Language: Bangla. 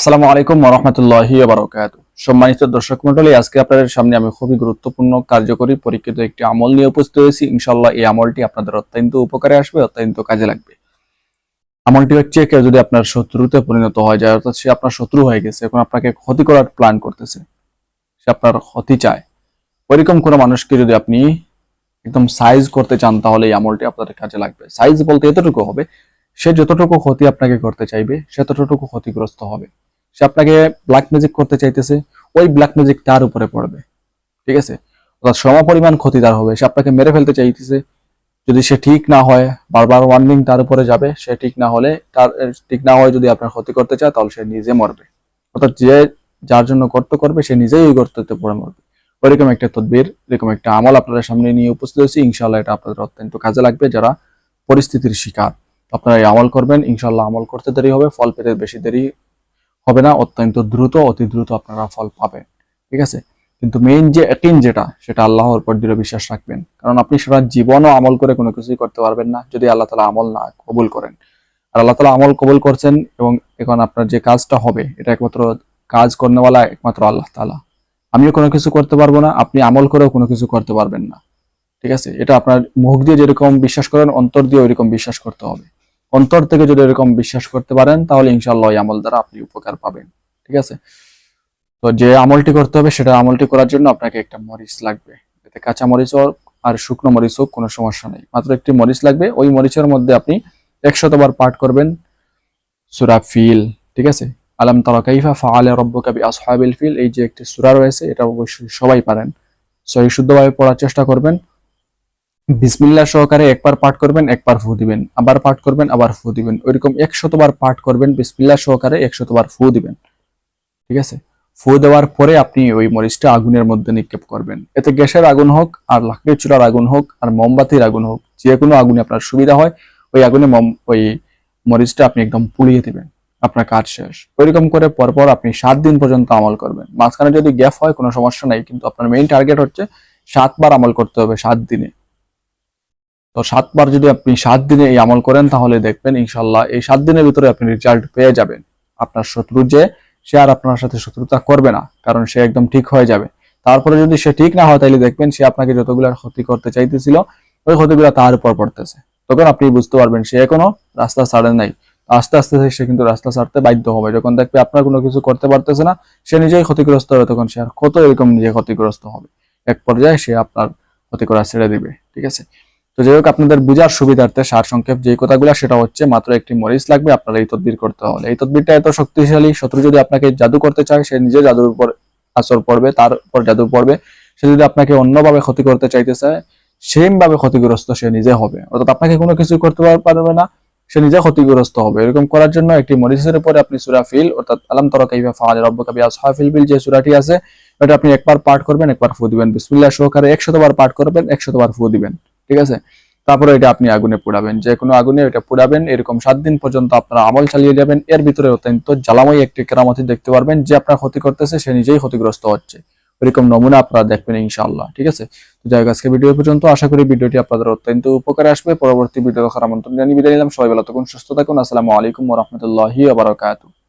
আসসালামু আলাইকুম রহমতুল্লাহি বারকাত সম্মানিত দর্শক মন্ডলী আজকে আপনাদের সামনে আমি খুবই গুরুত্বপূর্ণ, কার্যকরী, পরীক্ষিত একটি আমল নিয়ে উপস্থিত হয়েছি। ইনশাল্লাহ এই আমলটি আপনাদের অত্যন্ত উপকারে আসবে, অত্যন্ত কাজে লাগবে। আমলটি হচ্ছে, কেউ যদি আপনার শত্রুতে পরিণত হয় যায়, অর্থাৎ সে আপনার শত্রু হয়ে গেছে, এখন আপনাকে ক্ষতি করার প্ল্যান করতেছে, সে আপনার ক্ষতি চায়। ওইরকম কোনো মানুষকে যদি আপনি একদম সাইজ করতে চান, তাহলে এই আমলটি আপনাদের কাজে লাগবে। সাইজ বলতে এতটুকু হবে, সে যতটুকু ক্ষতি আপনাকে করতে চাইবে, সে ততটুকু ক্ষতিগ্রস্ত হবে। সে আপনাকে ব্ল্যাক ম্যাজিক করতে চাইতেছে, ওই ব্ল্যাক ম্যাজিক তার উপরে পড়বে। ঠিক আছে? অর্থাৎ সম পরিমাণ ক্ষতি তার হবে। সে আপনাকে মেরে ফেলতে চাইতেছে। যদি সে ঠিক না হয়, বারবার ওয়ার্নিং তার উপরে যাবে। সে ঠিক না হলে তার, ঠিক না হয় যদি আপনার ক্ষতি করতে চায়, তাহলে সে নিজে মরবে। অর্থাৎ যে যার জন্য গর্ত করবে, সে নিজেই ওই গর্ততে পড়ে মরবে। ওইরকম একটা তদবির, এরকম একটা আমল আপনাদের সামনে নিয়ে উপস্থিত হয়েছি। ইনশাল্লাহ এটা আপনাদের অত্যন্ত কাজে লাগবে। যারা পরিস্থিতির শিকার, আপনারা এই আমল করবেন। ইনশাল্লাহ আমল করতে দেরি হবে, ফল পেতে বেশি দেরি হবে না, অত্যন্ত দ্রুত, অতি দ্রুত আপনারা ফল পাবেন। ঠিক আছে? কিন্তু মেইন যে একিন যেটা, সেটা আল্লাহর উপর দৃঢ় বিশ্বাস রাখবেন। কারণ আপনি সারা জীবনও আমল করে কোনো কিছুই করতে পারবেন না, যদি আল্লাহ তালা আমল না কবুল করেন। আর আল্লাহ তালা আমল কবুল করছেন এবং এখন আপনার যে কাজটা হবে, এটা একমাত্র কাজ করেওয়ালা একমাত্র আল্লাহ তালা আমিও কোনো কিছু করতে পারব না, আপনি আমল করেও কোনো কিছু করতে পারবেন না। ঠিক আছে? এটা আপনার মুখ দিয়ে যেরকম বিশ্বাস করেন, অন্তর দিয়ে ওইরকম বিশ্বাস করতে হবে। অন্তর থেকে যদি এরকম বিশ্বাস করতে পারেন, তাহলে ইনশাল্লাহ আমল দ্বারা আপনি উপকার পাবেন। ঠিক আছে? তো যে আমলটি করতে হবে, সেটা আমলটি করার জন্য আপনাকে একটা মরিচ লাগবে। এতে কাঁচা মরিচ হোক আর শুকনো মরিচ হোক, কোনো সমস্যা নেই। মাত্র একটি মরিচ লাগবে। ওই মরিচের মধ্যে আপনি একশতবার পাঠ করবেন সুরা ফিল। ঠিক আছে? আলাম তারা কাইফা ফাআলা রব্বুকা বিআসহাবিল ফিল। এই যে একটি সুরা রয়েছে, এটা অবশ্যই সবাই পারেন। সহি শুদ্ধভাবে পড়ার চেষ্টা করবেন। বিসমিল্লাহ সহকারে একবার পাঠ করবেন, একবার ফু দিবেন। আবার পাঠ করবেন, আবার ফু দিবেন। ওইরকম একশতবার পাঠ করবেন, বিসমিল্লাহ সহকারে একশতবার ফু দিবেন। ঠিক আছে? ফু দেওয়ার পরে আপনি ওই মরিচটা আগুনের মধ্যে নিক্ষেপ করবেন। এতে গ্যাসের আগুন হোক, আর লাকড়ির চুলার আগুন হোক, আর মোমবাতির আগুন হোক, যে কোনো আগুনে আপনার সুবিধা হয়, ওই আগুনে মম, ওই মরিচটা আপনি একদম পুড়িয়ে দিবেন। আপনার কাজ শেষ। ওইরকম করে পরপর আপনি সাত দিন পর্যন্ত আমল করবেন। মাঝখানে যদি গ্যাপ হয়, কোনো সমস্যা নাই, কিন্তু আপনার মেইন টার্গেট হচ্ছে সাতবার আমল করতে হবে সাত দিনে। তো সাতবার যদি আপনি সাত দিনে এই আমল করেন, তাহলে দেখবেন ইনশাল্লাহ এই সাত দিনের ভিতরে আপনি রেজাল্ট পেয়ে যাবেন। আপনার শত্রু যে সে আর আপনার সাথে শত্রুতা করবে না, কারণ সে একদম ঠিক হয়ে যাবে। তারপরে যদি সে ঠিক না হয়, তাহলে দেখবেন সে আপনাকে যতগুলো ক্ষতি করতে চাইতেছিল, ওই ক্ষতিগুলো তার উপর পড়তেছে। তখন আপনি বুঝতে পারবেন সে এখনও রাস্তা ছাড়ে নাই। আস্তে আস্তে সে কিন্তু রাস্তা ছাড়তে বাধ্য হবে। যখন দেখবে আপনার কোনো কিছু করতে পারতেছে না, সে নিজেই ক্ষতিগ্রস্ত হবে, তখন সে আর কত এরকম নিজে ক্ষতিগ্রস্ত হবে। এক পর্যায়ে সে আপনার ক্ষতি করা ছেড়ে দিবে, ঠিক আছে? তো যাই হোক, আপনাদের বুঝার সুবিধার্থে সার সংক্ষেপ যে কথাগুলো, সেটা হচ্ছে মাত্র একটি মরিচ লাগবে, আপনারা এই তদবির করতে হলে এই তদবিরটা এত শক্তিশালী, শত্রু যদি আপনাকে জাদু করতে চায়, সে নিজে জাদুর উপর আসর পড়বে, তার উপর জাদু পড়বে। সে যদি আপনাকে অন্যভাবে ক্ষতি করতে চাইতে চায় সেম ভাবে ক্ষতিগ্রস্ত সে নিজে হবে। অর্থাৎ আপনাকে কোনো কিছু করতে পারবে না, সে নিজে ক্ষতিগ্রস্ত হবে। এরকম করার জন্য একটি মরিচের উপরে আপনি সুরা ফিল, অর্থাৎ আলাম তরা কাইফা ফাআল রব্বুকা বিআসহাফিল বিল যে সুরাটি আছে এটা আপনি একবার পাঠ করবেন, একবার ফু দিবেন। বিসমিল্লাহ সহকারে 100 বার পাঠ করবেন 100 বার ফু দিবেন। ঠিক আছে? তারপরে এটা আপনি আগুনে পোড়াবেন যে কোনো আগুনে এটা পোড়াবেন, এরকম সাত দিন পর্যন্ত আপনারা আমল চালিয়ে যাবেন। এর ভিতরে অত্যন্ত জ্বালাময় একটি কেরামতি দেখতে পারবেন, যে আপনার ক্ষতি করতেছে, সে নিজেই ক্ষতিগ্রস্ত হচ্ছে। এরকম নমুনা আপনারা দেখবেন ইনশাআল্লাহ, ঠিক আছে? যাই আজকে ভিডিও পর্যন্ত, আশা করি ভিডিওটি আপনাদের অত্যন্ত উপকারে আসবে। পরবর্তী ভিডিও দেখার আমন্ত্রণ জানিয়ে বিদায় নিলাম। সবাই ভালো থাকুন, সুস্থ থাকুন। আসসালামু আলাইকুম রাহমাতুল্লাহি বারাকাতুহু।